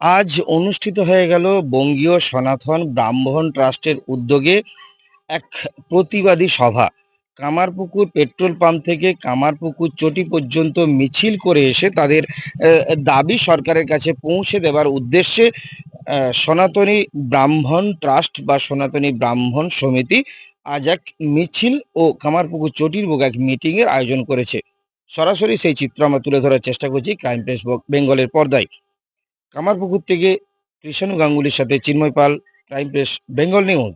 আজ অনুষ্ঠিত হয়ে গেল বঙ্গীয় সনাতন ব্রাহ্মণ ট্রাস্টের উদ্যোগে এক প্রতিবাদী সভা। কামারপুকুর পেট্রোল পাম্প থেকে কামারপুকুর চটি পর্যন্ত মিছিল করে এসে তাদের দাবি সরকারের কাছে পৌঁছে দেওয়ার উদ্দেশ্যে সনাতনী ব্রাহ্মণ ট্রাস্ট বা সনাতনী ব্রাহ্মণ সমিতি আজ এক মিছিল ও কামারপুকুর চটির বুক এক মিটিংয়ের আয়োজন করেছে। সরাসরি সেই চিত্র আমরা তুলে ধরার চেষ্টা করছি, ক্রাইম প্রেস বেঙ্গলের পর্দায়। কামারপুকুর থেকে কৃষ্ণ গাঙ্গুলির সাথে Chinmoy Pal time press Bengal news.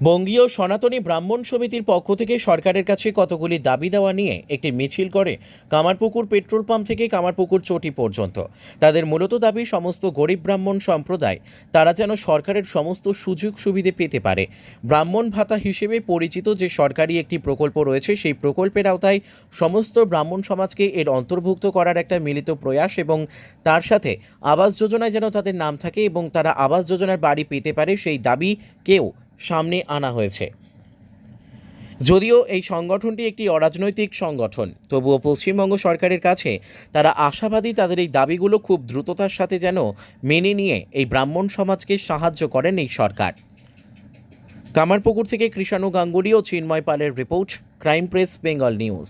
বঙ্গীয় সনাতনী ব্রাহ্মণ সমিতির পক্ষ থেকে সরকারের কাছে কতগুলি দাবি দেওয়া নিয়ে একটি মিছিল করে কামারপুকুর পেট্রোল পাম্প থেকে কামারপুকুর চটি পর্যন্ত। তাদের মূলত দাবি, সমস্ত গরিব ব্রাহ্মণ সম্প্রদায়, তারা যেন সরকারের সমস্ত সুযোগ সুবিধে পেতে পারে। ব্রাহ্মণ ভাতা হিসেবে পরিচিত যে সরকারি একটি প্রকল্প রয়েছে, সেই প্রকল্পের আওতায় সমস্ত ব্রাহ্মণ সমাজকে এর অন্তর্ভুক্ত করার একটা মিলিত প্রয়াস এবং তার সাথে আবাস যোজনায় যেন তাদের নাম থাকে এবং তারা আবাস যোজনার বাড়ি পেতে পারে, সেই দাবিকেও সামনে আনা হয়েছে। যদিও এই সংগঠনটি একটি অরাজনৈতিক সংগঠন, তবুও পশ্চিমবঙ্গ সরকারের কাছে তারা আশাবাদী তাদের এই দাবিগুলো খুব দ্রুততার সাথে যেন মেনে নিয়ে এই ব্রাহ্মণ সমাজকে সাহায্য করেন এই সরকার। কামারপুকুর থেকে কৃষাণু গাঙ্গুলি ও চিন্ময় পালের report, crime press, Bengal news.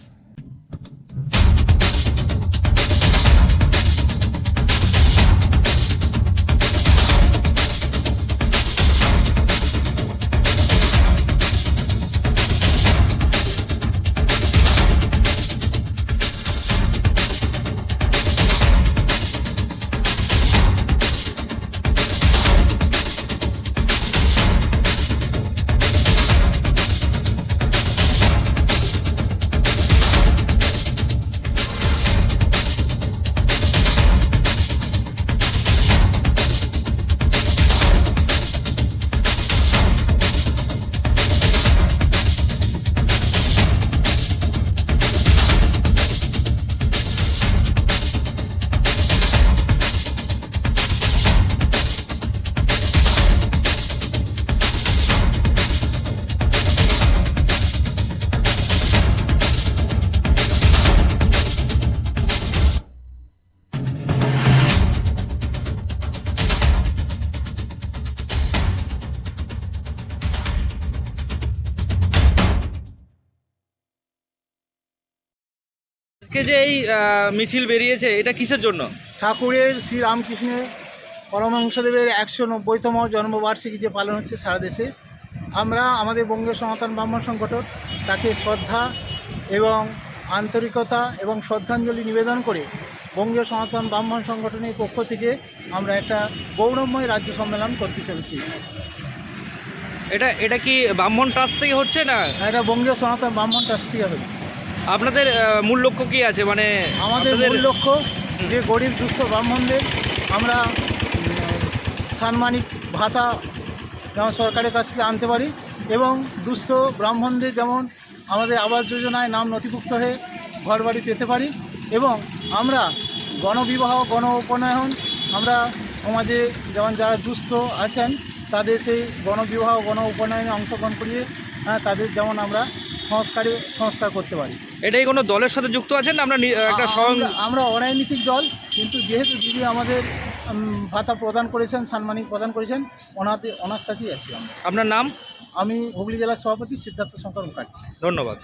আজকে যে এই মিছিল বেরিয়েছে এটা কিসের জন্য? ঠাকুরের শ্রী রামকৃষ্ণের পরমহংসদেবের একশো নব্বইতম জন্মবার্ষিকী যে পালন হচ্ছে সারা দেশে আমরা আমাদের বঙ্গীয় সনাতন ব্রাহ্মণ সংগঠন তাকে শ্রদ্ধা এবং আন্তরিকতা এবং শ্রদ্ধাঞ্জলি নিবেদন করে বঙ্গীয় সনাতন ব্রাহ্মণ সংগঠনের পক্ষ থেকে আমরা একটা গৌরবময় রাজ্য সম্মেলন করতে চলেছি। এটা এটা কি ব্রাহ্মণ ট্রাস্ট থেকে হচ্ছে না? এটা বঙ্গীয় সনাতন ব্রাহ্মণ ট্রাস্ট থেকে হচ্ছে। আপনাদের মূল লক্ষ্য কি আছে? মানে আমাদের মূল লক্ষ্য যে গরিব দুঃস্থ ব্রাহ্মণদের আমরা সাম্মানিক ভাতা যেমন সরকারের কাছ থেকে আনতে পারি এবং দুস্থ ব্রাহ্মণদের যেমন আমাদের আবাস যোজনায় নাম নথিভুক্ত হয়ে ঘরবাড়ি পেতে পারি এবং আমরা গণবিবাহ গণ উপনয়ন আমরা সমাজে যেমন যারা দুস্থ আছেন তাদের সেই গণবিবাহ গণ উপনয়নে অংশগ্রহণ করিয়ে হ্যাঁ, তাদের যেমন আমরা সংস্কারে সংস্কার করতে পারি। এটাই কোনো দলের সাথে যুক্ত আছেন আমরা একটা আমরা- অরাজনীতিক অরাজনৈতিক দল কিন্তু যেহেতু দিদি আমাদের ভাতা প্রদান করেছেন সাম্মানিক প্রদান করেছেন ওনাতে ওনার সাথেই আছি আমরা। আপনার নাম? আমি হুগলি জেলার সভাপতি সিদ্ধার্থ শঙ্কর মুখার্জি। ধন্যবাদ।